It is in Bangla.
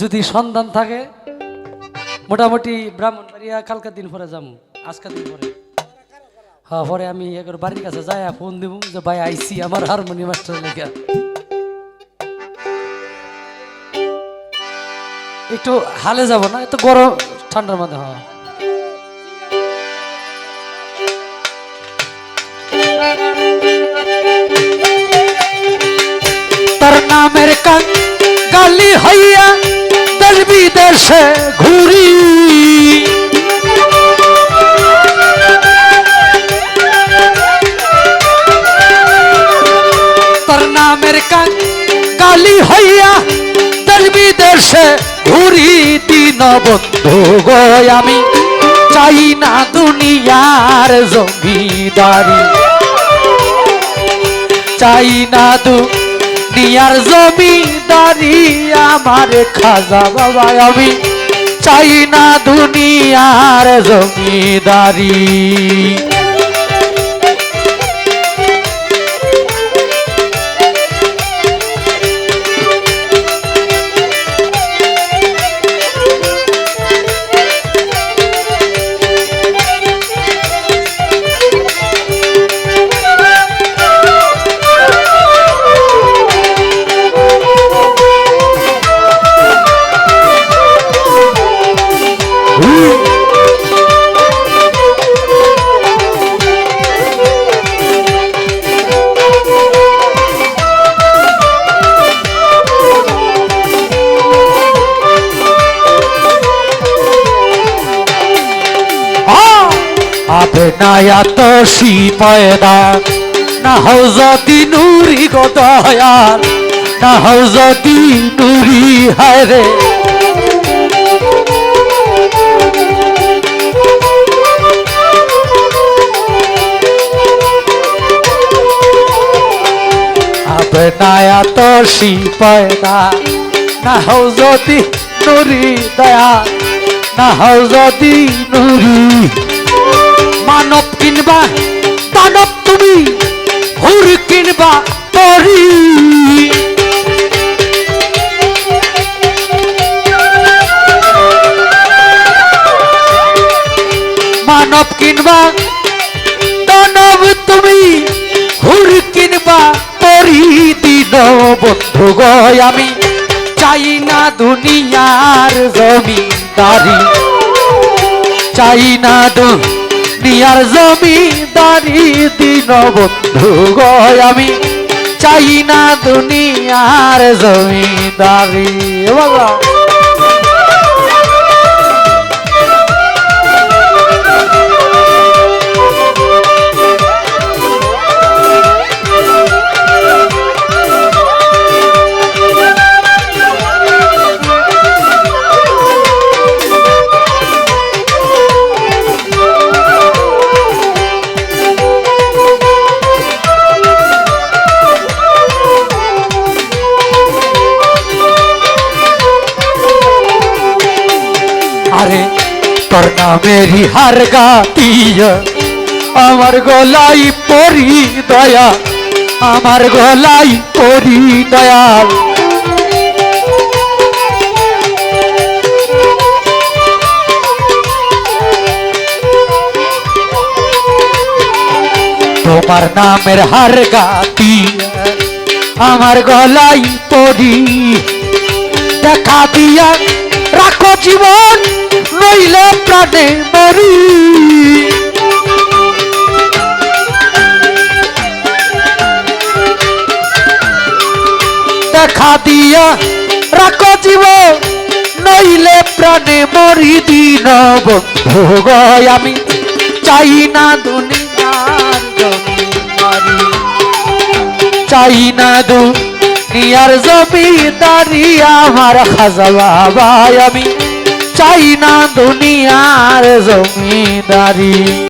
যদি সন্ধান থাকে, মোটামুটি ব্রাহ্মণবাড়িয়া কালকার দিন পরে যাব আজকাল দিন পরে। হ্যাঁ পরে আমি একবার বাড়ির কাছে যাই ফোন দেবো যে, ভাই আইসি আমার হারমোনিয়াম মাস্টার লেখা একটু হালে যাব না একটু গরম, ঠান্ডার মধ্যে হ্যাঁ। তার নামের কান গালি হইয়া দেশ বিদেশে ঘুরি। তার নামের কান গালি হইয়া দেশ বিদেশে ঘুরি। দিন বন্ধু গো, আমি চাই না দুনিয়ার জমিদারি। চাই না দুনিয়ার জমিদারি আমার খাজা বাবা আমি। চাই না দুনিয়ার জমিদারি। আবে নায়া তো সি পয়দা না হও যদি নুরি গো দয়াল, না হও যদি নুরি, হায় রে। আবে নায়া তো সি পয়দা না হও নুরি দয়াল, না হও নুরি। মানব কিনবা, দানব তুমি হুর কিনবা তরি মানব কিনবা, দানব তুমি হুর কিনবা তরি দিন বন্ধু গয় আমি। চাই না দুনিয়ার জমিদারি চাই না দুনিয়ার জমিদারি দিন বন্ধু গয় আমি। চাই না দুনিয়ার জমিদারি। বাবা। তোর নামেরই হার গাতিয়া আমার গলাই পরি দয়া আমার গলাই পরি দয়াল তোমার নামের হার গাতিয়া আমার গলাই পরি দেখা দিয়া রাখো জীবন। প্রাণে মরি দেখা দিয়া রাখো জীবন নইলে প্রাণে মরি দিন বন্ধু আমি। চাই না দুনিয়ার চাই না দুনিয়ার জমিদারি, আমার খাজা আমি। চাই না দুনিয়ার জমিদারি।